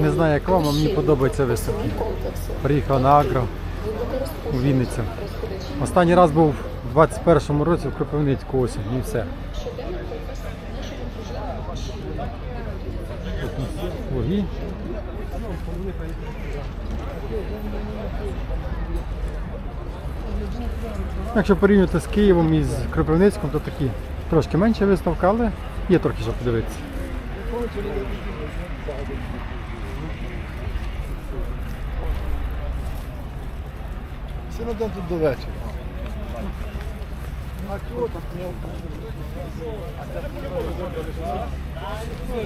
Не знаю, як вам, а мені подобаються виставки. Приїхав на Агро у Вінницю. Останній раз був у 21-му році в Кропивницьку осінь і все. Вугі. Якщо порівнювати з Києвом і з Кропивницьком, то такі трошки менше виставка, але є трохи що подивитися. На день тут до вечора.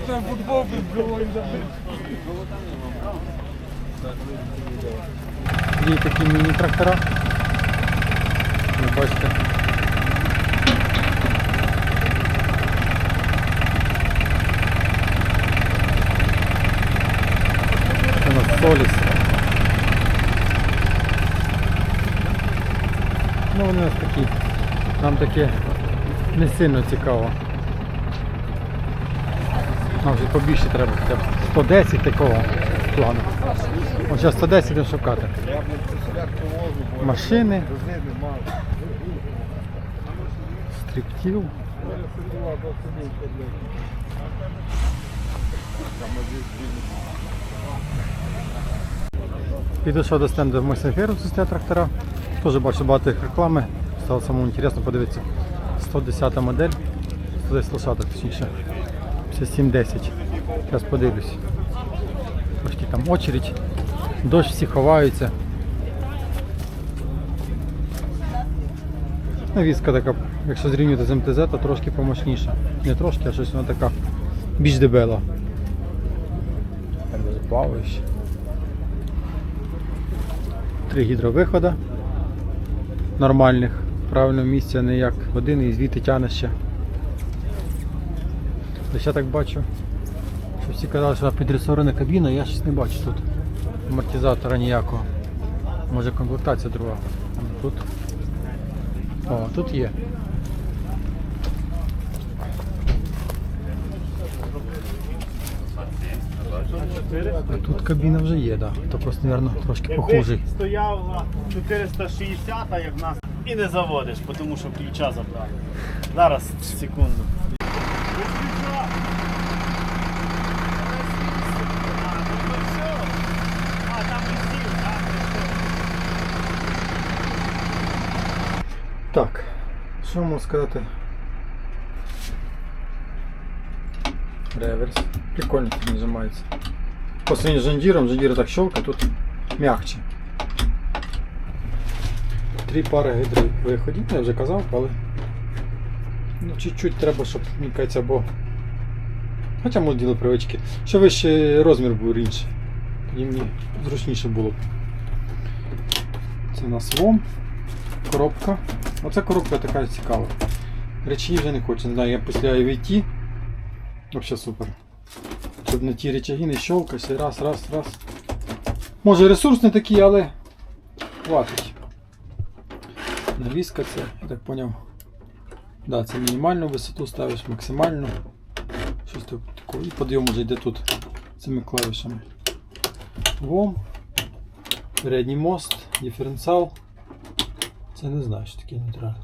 Там футбол головою Є такі міні-трактора. Ви бачите. Це у нас Соліс. Ну вони у нас такі. Нам таке не сильно цікаво. Нам вже побільше треба хоча б 110 такого плану. От зараз 110 будемо шукати. Машини, стріптів. Підійшов до стенду Мойсенферу з трактора. Теж бачу багато реклами. Стало самому інтересно подивитися. 110 модель, 110 лошадок, точніше. 5710. Зараз подивлюсь. Трошки там очередь. Дощ всі ховаються. Ну, така, якщо зрівнювати з МТЗ, то трошки помощніша. Не трошки, а щось вона така більш дебела. Плаваючи. Три гідровиходи нормальних, місці, а не як один і звідти тягне ще. Я так бачу, що всі казали, що підресорена кабіна, я щось не бачу тут. Амортизатора ніякого. Може комплектація друга. Тут. О, тут є. А тут кабіна вже є, да. То просто, мабуть, трошки похожий. Стояв 460, а як в нас і не заводиш, тому що ключа забрали. Зараз, секунду. Так, що можу сказати? Реверс. Прикольно тут нажимається. По сравнению з Жандіром, Жандір так щелка, тут м'якче. Три пари гідровиходів, я вже казав, але ну, чуть-чуть треба, щоб мені кажеться, або. Хоча може діло привички. Що вище розмір був інший. Тоді мені зручніше було б. Це у нас ВОМ, коробка. Оця коробка така цікава. Речі вже не хочу, не знаю, я після IVT. Взагалі супер. Щоб на ті речаги не щелкався, раз, раз, раз. Може ресурс не такий, але хватить. Навіска це, я так поняв. Да, це мінімальну висоту ставиш, максимальну. Щось таке. І подйом вже йде тут цими клавішами. ВОМ, передній мост, диференціал. Це не знаю, що таке нейтраль.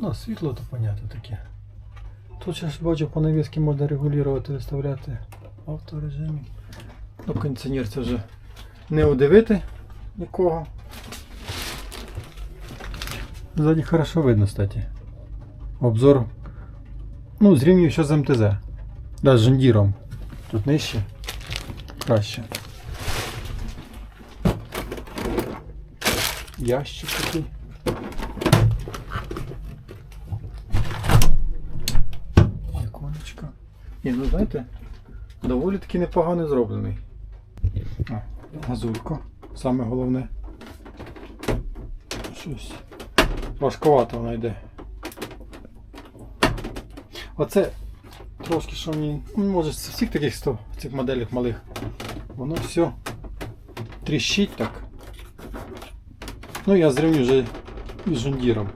Ну, світло то понятно таке. Тут ще бачу по навіски можна регулювати, виставляти в авторежимі. Ну, кондиціонер це вже не удивити нікого. Ззаді хорошо видно, кстати. Обзор. Ну, зрівнюю що з МТЗ. Да, з жандіром. Тут нижче. Краще. Ящик такий. Ні, ну знаєте, доволі таки непогано зроблений. А, газулька. Саме головне. Щось. Важковато вона йде. Оце трошки що мені. Ну, може з всіх таких 100 цих моделях малих. Воно все тріщить так. Ну я зрівню вже із жундіром.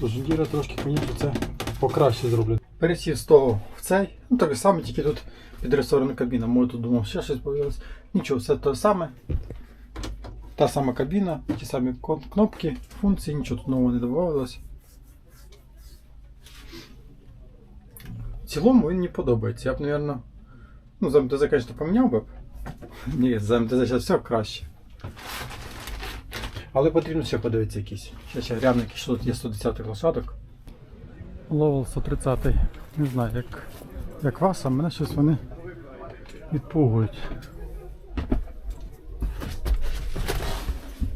То жундіра трошки, звісно, це покраще зроблено. Пересів з того в цей. Ну так само, тільки тут підресорена кабіна. Може тут думав, ще щось появилось. Нічого, все те саме. Та сама кабіна, ті самі кнопки, функції, нічого тут нового не додавалось. В цілому він мені подобається. Я б, мабуть, ну, за МТЗ, звісно, поміняв би. Ні, за МТЗ зараз все краще. Але потрібно ще подивитися якісь. Ще ще які що тут є 110 лошадок. Ловел 130. Не знаю, як, як вас, а мене щось вони відпугують.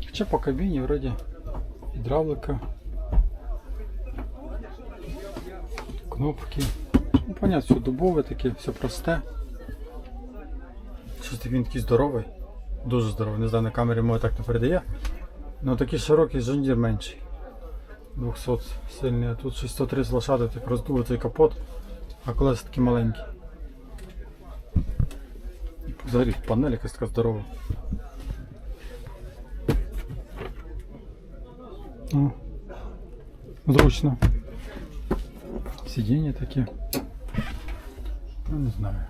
Хоча по кабіні вроді гідравлика. Кнопки. Ну, понятно, все дубове таке, все просте. Щось він такий здоровий. Дуже здоровий. Не знаю, на камері моє так не передає. Ну такий широкий жондір менший. 200 сильний, а тут щось 130 лошадок, так роздули цей капот, а колеса такі маленькі. І Взагалі панель якась така здорова. О, зручно. Сидіння таке. Ну, не знаю.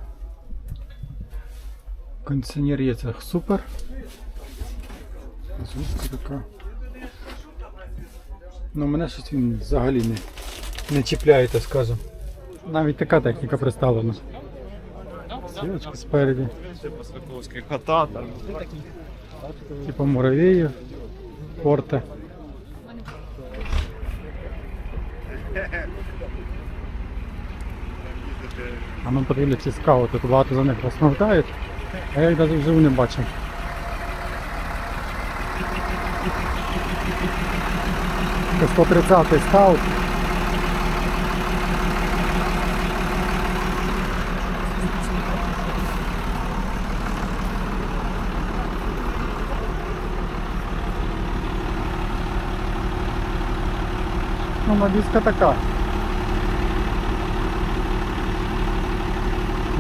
Кондиціонер є це супер. Звук така. Ну, мене щось він взагалі не, не чіпляє, так скажем. Навіть така техніка представлена. Сілочка спереді. Кота там. Типа муравеїв, порте. А нам потрібно ці скаути, тут багато за них розповідають, а я їх навіть вживу не бачив. Це 130 скаут. Ну, мобільська така.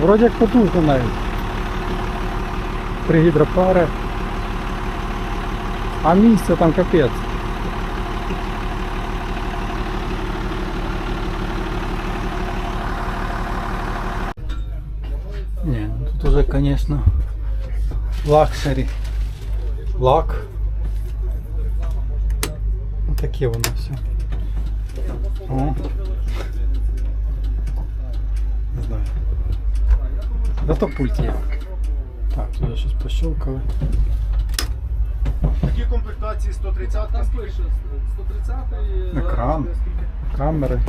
Вроді як потужно навіть. Три гідропари. А місця там капець. Не, ну конечно, лакшері. Лак. Ну таке воно все. О. Не знаю. Зато пульт є. Так, тут щось пощелкали. Такі комплектації 130 Там пише 130 Екран. Камери.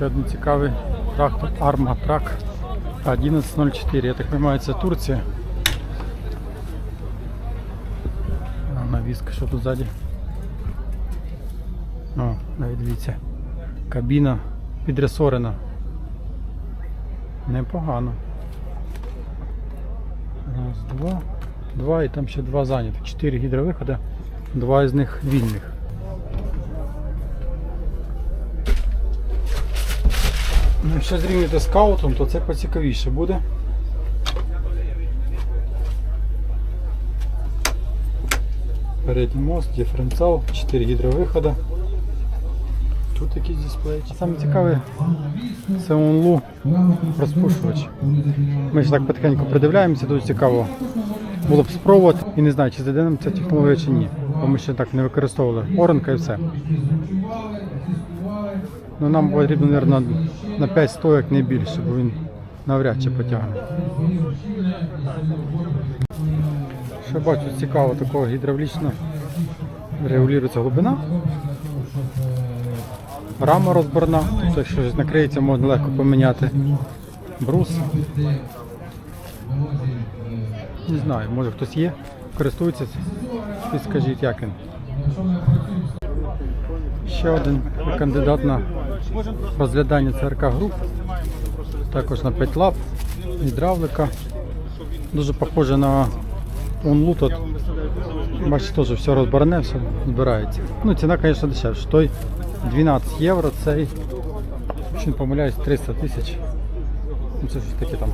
Ще один цікавий трактор Arma Track 1104. Я так розумію, це Турція. Навіска, що тут ззаді? О, навіть дивіться. Кабіна підресорена. Непогано. Раз, два. Два і там ще два зайняті. Чотири гідровиходи, два із них вільних. Якщо зрівняти з скаутом, то це поцікавіше буде. Передній мост, диференціал, 4 гідровиходи. Тут якийсь дисплей. Саме цікаве це онлу розпушувач. Ми ж так потихеньку придивляємося, дуже цікаво було б спробувати і не знаю, чи зайде нам ця технологія чи ні. Бо ми ще так не використовували. Оранка і все. Ну нам потрібно, мабуть, на 5 стоек не більше, бо він навряд чи потягне. Ще бачу цікаво такого гідравлічно регулюється глибина. Рама розборна, тобто якщо накриється, можна легко поміняти брус. Не знаю, може хтось є, користується, підскажіть, як він. Ще один кандидат на розглядання ЦРК груп. Також на 5 лап, гідравлика. Дуже похоже на онлу тут. Бачите, теж все розборне, все збирається. Ну, ціна, звісно, дешевша. Той 12 євро, цей, якщо не помиляюсь, 300 тисяч. Ну, це щось таке там.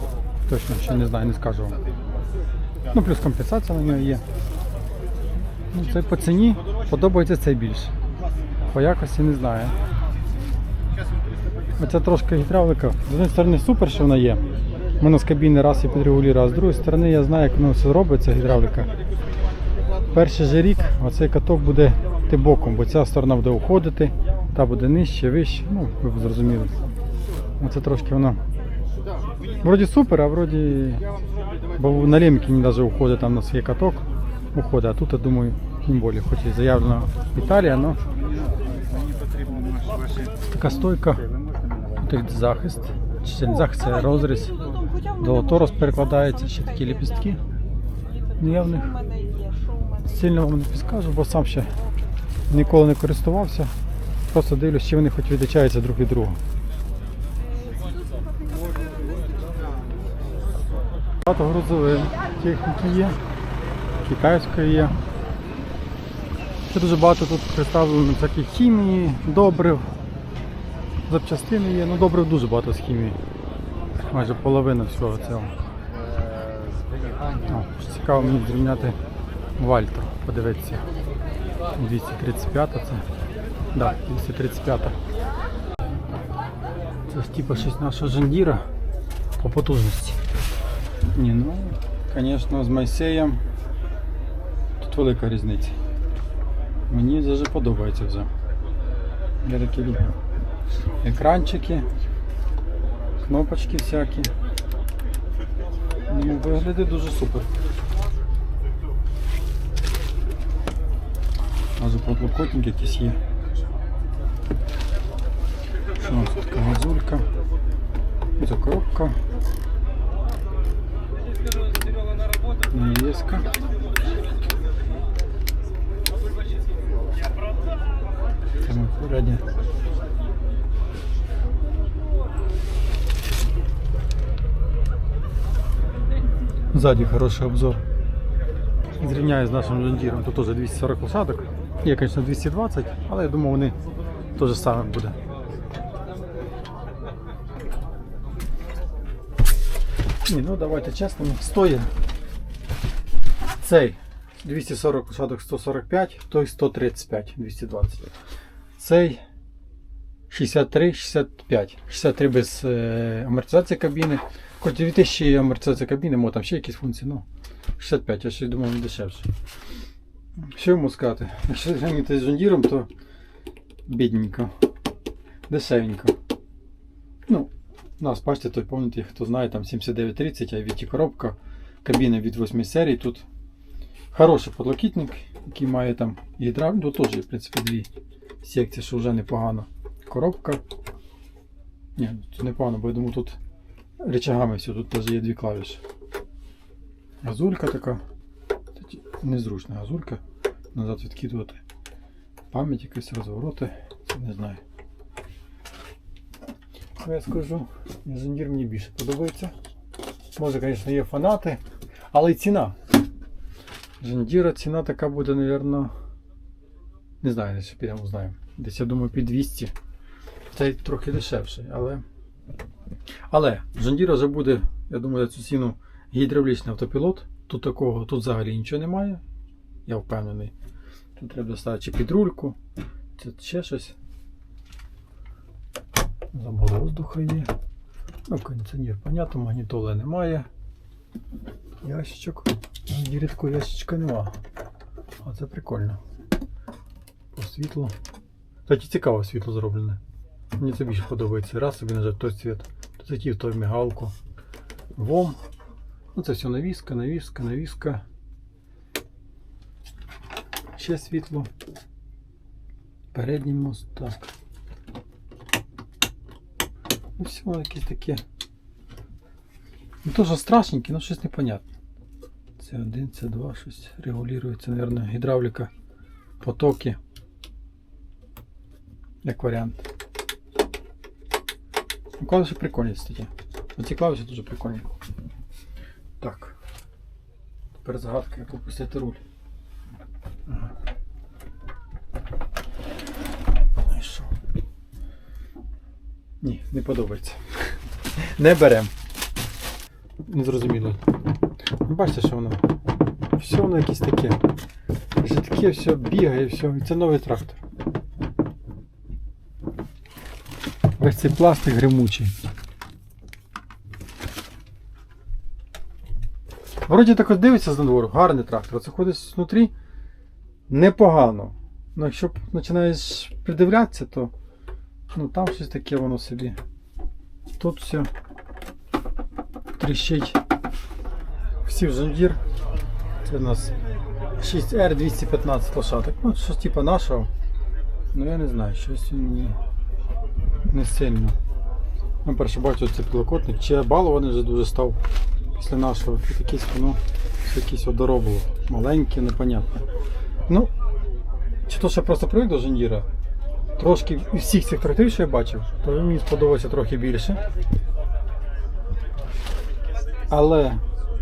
Точно ще не знаю, не скажу вам. Ну, плюс компенсація на нього є. Ну, це по ціні подобається цей більше. по якості не знаю. Оця трошки гідравлика. З однієї сторони супер, що вона є. Воно з кабіни раз і підрегулює, а з другої сторони я знаю, як воно все робиться, гідравліка. Перший же рік оцей каток буде йти боком, бо ця сторона буде уходити, та буде нижче, вище. Ну, ви б зрозуміли. Оце трошки воно. Вроді супер, а вроді. Бо на Лемкіні навіть уходить там на свій каток. Уходить, а тут, я думаю, тим більше, хоч і заявлено Італія, але така стойка. Тут захист. Чи не захист, це розріз. До торос перекладається, ще такі ліпістки. Ну я в них сильно вам не підскажу, бо сам ще ніколи не користувався. Просто дивлюсь, чи вони хоч відрізняються друг від друга. Багато грузових техніки є, китайської є. Ще дуже багато тут представлено всяких хімії, добрив, запчастини є, ну добрив дуже багато з хімії. Майже половина всього цього. О, цікаво мені зрівняти Вальтер, подивитися. 235 це. Да, 235. Це типу щось нашого жандіра по потужності. Ні, ну, звісно, з Майсеєм тут велика різниця. Мені дуже подобається вже. Я такі люблю. Екранчики, кнопочки всякі. Ну, виглядає дуже супер. Може подлокотник якийсь є. Що у нас така газулька? Це коробка. Навеска. Там аккуратнее. Сзади хороший обзор. Зрівняю з нашим жандіром. Тут теж 240 лошадок. Є, звісно, 220, але я думаю, вони теж саме буде. Ні, ну давайте чесно, стоїть. Цей 240 лошадок 145, той 135, 220. Цей 63, 65. 63 без е, амортизації кабіни. Хоч 2000 амортизація кабіни, мо там ще якісь функції, ну 65, я ще думав, він дешевше. Що йому сказати? Якщо зрівняти з жондіром, то бідненько. Дешевенько. Ну, у нас, бачите, той пам'ятаєте, хто знає, там 7930, а від коробка, кабіна від 8 серій. Тут хороший подлокітник, який має там і гідравліку, тут теж, в принципі, дві секції, що вже непогано. Коробка. Ні, тут непогано, бо я думаю, тут речагами все, тут теж є дві клавіші. Газулька така. Незручна газулька. Назад відкидувати. Пам'ять якісь розвороти. Це не знаю. Я скажу, інженер мені більше подобається. Може, звісно, є фанати, але й ціна. Жендіра ціна така буде, мабуть, не знаю, підемо узнаємо. Десь я думаю під 200. Це трохи дешевший, але. Але Жендіра вже буде, я думаю, за цю ціну гідравлічний автопілот. Тут такого, тут взагалі нічого немає. Я впевнений. Тут треба доставити чи під чи ще щось. Забор воздуха є. Ну, кондиціонер, понятно, магнітоли немає. Ящичок. Рідко ящичка нема. А це прикольно. По світлу. Кстати, цікаво світло зроблене. Мені це більше подобається. Раз собі нажати той цвіт, затів той мігалку. ВОМ. Ну це все навіска, навіска, навіска. Ще світло. Передній мост, так. Ну все, якісь таке. Ну теж страшненькі, ну щось непонятне. Це один, це два, щось регулюється, мабуть, гідравліка, потоки. Як варіант. Клавіші прикольні, кстати. Оці клавіші дуже прикольні. Так. Тепер загадка, як опустити руль. Ага. Ну і що? Ні, не подобається. Не берем. Не зрозуміло. Ну, Бачите, що воно? Все воно якесь таке. Вже таке все бігає, все. І це новий трактор. Весь цей пластик гримучий. Вроді так от дивиться з надвору, гарний трактор. Це ходить внутрі непогано. Ну якщо починаєш придивлятися, то ну там щось таке воно собі. Тут все тріщить. Всі в жандір. Це у нас 6R 215 лошадок. Ну, щось типу нашого. Ну я не знаю, щось він не, сильно. Ну, перше бачу цей пілокотник, чи балований вже дуже став після нашого. Тут якийсь воно все якесь одоро було. Маленьке, непонятне. Ну, чи то ще просто привик до Жендіра. Трошки всіх цих тракторів, що я бачив, то мені сподобався трохи більше. Але,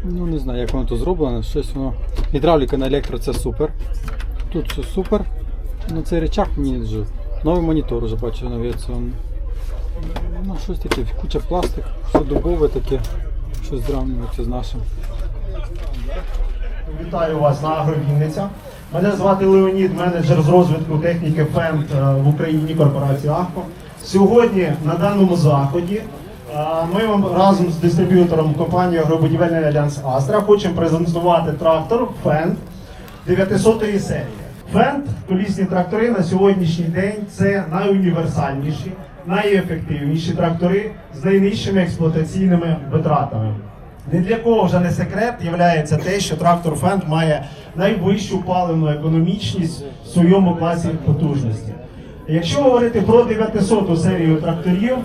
ну не знаю, як воно тут зроблено, щось воно. Гідравліка на електро це супер. Тут все супер. Ну цей речах мені дуже. Новий монітор вже бачу на авіаційному. Ну, щось таке, куча пластик, все дубове таке, щось зрівнюється з нашим. Вітаю вас на Агровінниця. Мене звати Леонід, менеджер з розвитку техніки ФЕМ в Україні корпорації Ахко. Сьогодні на даному заході е, ми вам разом з дистриб'ютором компанії Агробудівельний Альянс Астра хочемо презентувати трактор Фенд 900 серії. Фенд колісні трактори на сьогоднішній день це найуніверсальніші, найефективніші трактори з найнижчими експлуатаційними витратами. Ні для кого вже не секрет є те, що трактор Фенд має найвищу паливну економічність в своєму класі потужності. Якщо говорити про 900 серію тракторів,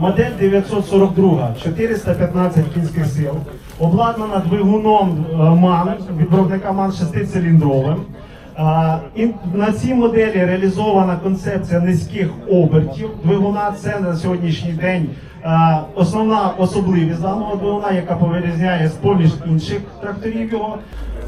модель 942 415 кінських сил, обладнана двигуном МАН від виробника МАН 6-циліндровим. І На цій моделі реалізована концепція низьких обертів двигуна. Це на сьогоднішній день основна особливість даного двигуна, яка повирізняє з поміж інших тракторів його.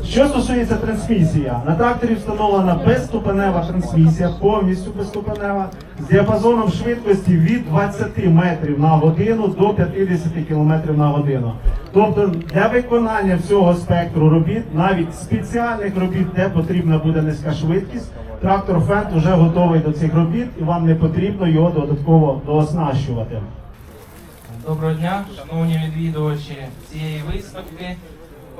Що стосується трансмісії, на тракторі встановлена безступенева трансмісія, повністю безступенева, з діапазоном швидкості від 20 метрів на годину до 50 км на годину. Тобто для виконання всього спектру робіт, навіть спеціальних робіт, де потрібна буде низька швидкість, трактор Фент вже готовий до цих робіт, і вам не потрібно його додатково дооснащувати. Доброго дня, шановні відвідувачі цієї виставки.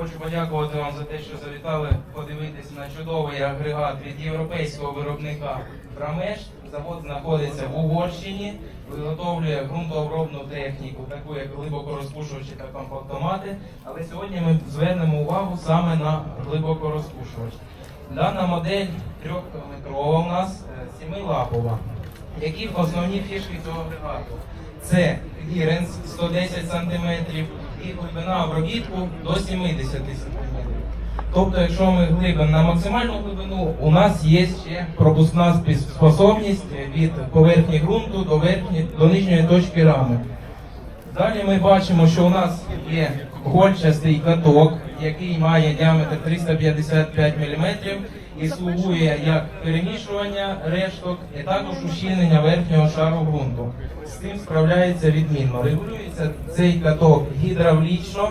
Хочу подякувати вам за те, що завітали подивитись на чудовий агрегат від європейського виробника Брамеш. Завод знаходиться в Угорщині, виготовлює ґрунтообробну техніку, таку як глибокорозпушувачі та компактомати. Але сьогодні ми звернемо увагу саме на глибокорозпушувач. Дана модель трьохметрова у нас е, сімилапова. Які основні фішки цього агрегату? Це кліренс 110 см і глибина обробітку до 70 см. Тобто, якщо ми глибимо на максимальну глибину, у нас є ще пропускна способність від поверхні ґрунту до верхні, до нижньої точки рами. Далі ми бачимо, що у нас є гольчастий каток, який має діаметр 355 мм і слугує як перемішування решток, і також ущільнення верхнього шару ґрунту. З цим справляється відмінно. Регулюється цей каток гідравлічно.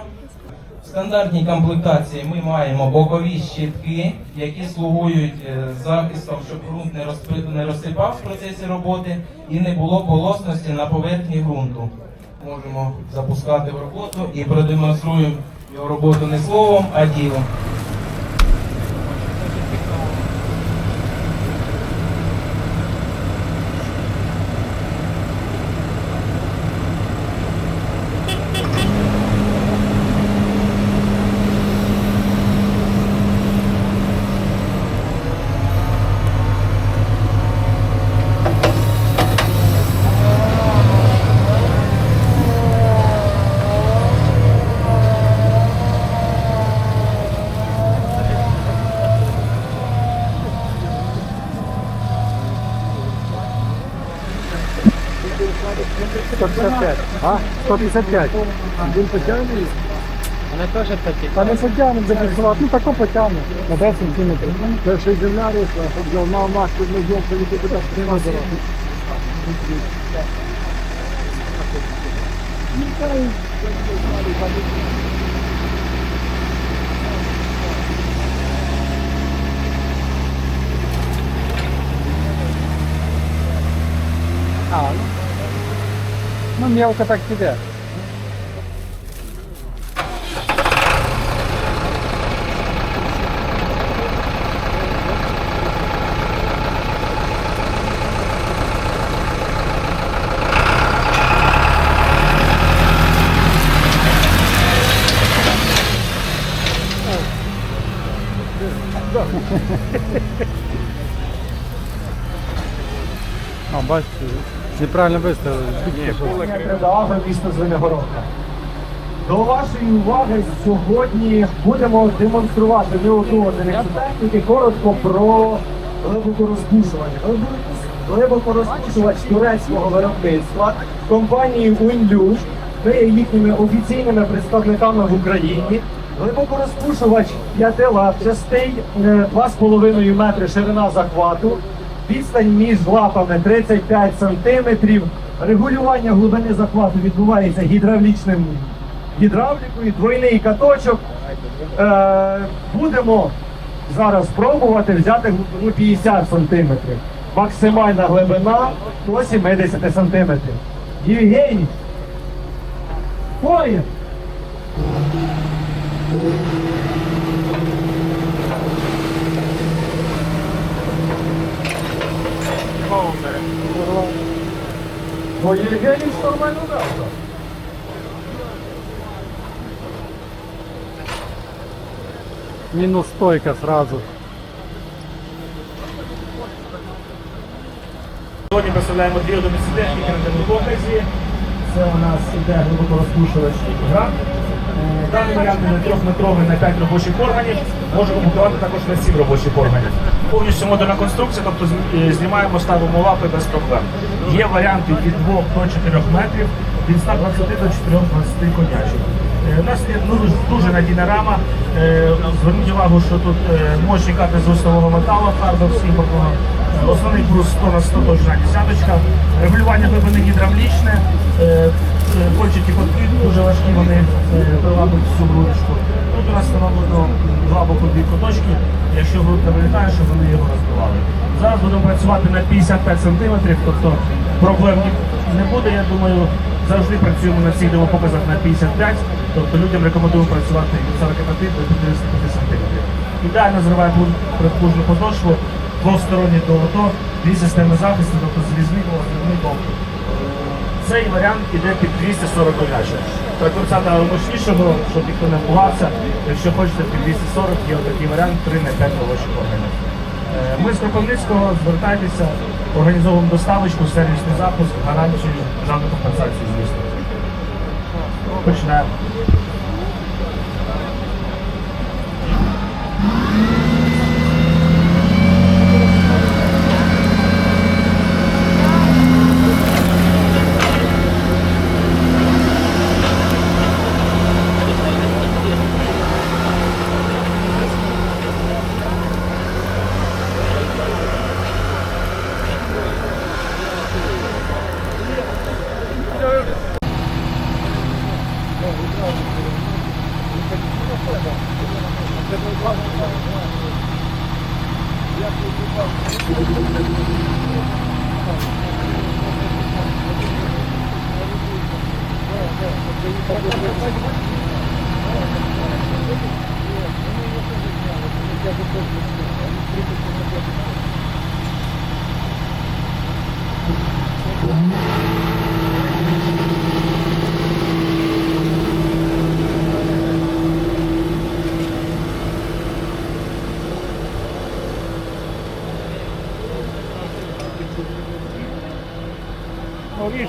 В стандартній комплектації ми маємо бокові щитки, які слугують е, захистом, щоб ґрунт не розсипав в процесі роботи і не було полосності на поверхні ґрунту. Можемо запускати в роботу і продемонструємо його роботу не словом, а ділом. А? 155. Він потягне? Вони теж такі. Та не потягне зафіксувати. Ну тако потягне. На 10 сантиметрів. Це ще й земля росла, щоб мав маску не зйом, політи туди не озеро. А, ну. М'явка так піде. А, бачите, неправильно виставили. Тридава, місто Звенигородка. До вашої уваги сьогодні будемо демонструвати не одну техніки, коротко про глибокорозпушування. Глибокорозпушувач турецького виробництва компанії Уінлюш. Ми є їхніми офіційними представниками в Україні. Глибокорозпушувач п'ятилапчастий, е, 2,5 метри ширина захвату, відстань між лапами 35 сантиметрів. Регулювання глибини захвату відбувається гідравлічним гідравлікою, двойний каточок. Е, будемо зараз пробувати взяти глибину 50 сантиметрів. Максимальна глибина до 70 сантиметрів. Євгеній, поїзд! Бо Євгеній ж нормально дав. Мінус стойка сразу. Сьогодні представляємо дві одиниці техніки на даному показі. Це у нас іде глибокорозпушувач грант. Е, Даний варіант на 3-метровий на 5 робочих органів. Може комплектувати також на 7 робочих органів. Повністю модульна конструкція, тобто е, знімаємо, ставимо лапи без проблем. Є варіанти від 2 до 4 метрів, від 120 до 420 конячок. Е, У нас є ну, дуже, дуже надійна рама. Е, Зверніть увагу, що тут можуть чекати з уставого металу, фарби всі імпортного. Основний брус 100 на 100 точна десяточка. Регулювання глибини гідравлічне. Е, е, Кольчики котки дуже важкі, вони е, всю грудочку. Тут у нас встановлено два бокові куточки, якщо грудка вилітає, щоб вони його розбивали. Зараз будемо працювати на 55 см, тобто проблем не буде. Я думаю, завжди працюємо на всіх демопоказах на 55, тобто людям рекомендую працювати від 45 до 55 см. Ідеально зриває предпужну подошву, двостороннє долото, дві системи захисту, тобто звізний головний болт. Цей варіант іде під 240 конячок. Прекурсата мощнішого, щоб ніхто не вбувався. Якщо хочете під 240, є такий варіант 3 на 5 робочих органів. Е, Ми з Кропивницького звертайтеся, організовуємо доставочку, сервісний запуск, гарантію, державну компенсацію, звісно. Починаємо.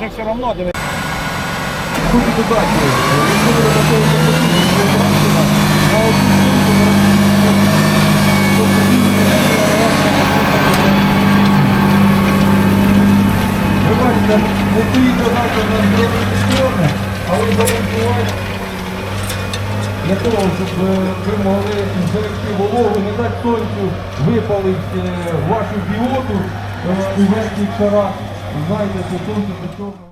Ну, все одно, диви. Ви бачите, не стоїть багато на здоровій сторони, але балансувати для того, щоб е, ви могли зберегти вологу, не так сонцю випалить е, вашу біоту е, у верхніх шарах. Знаєте, що цього.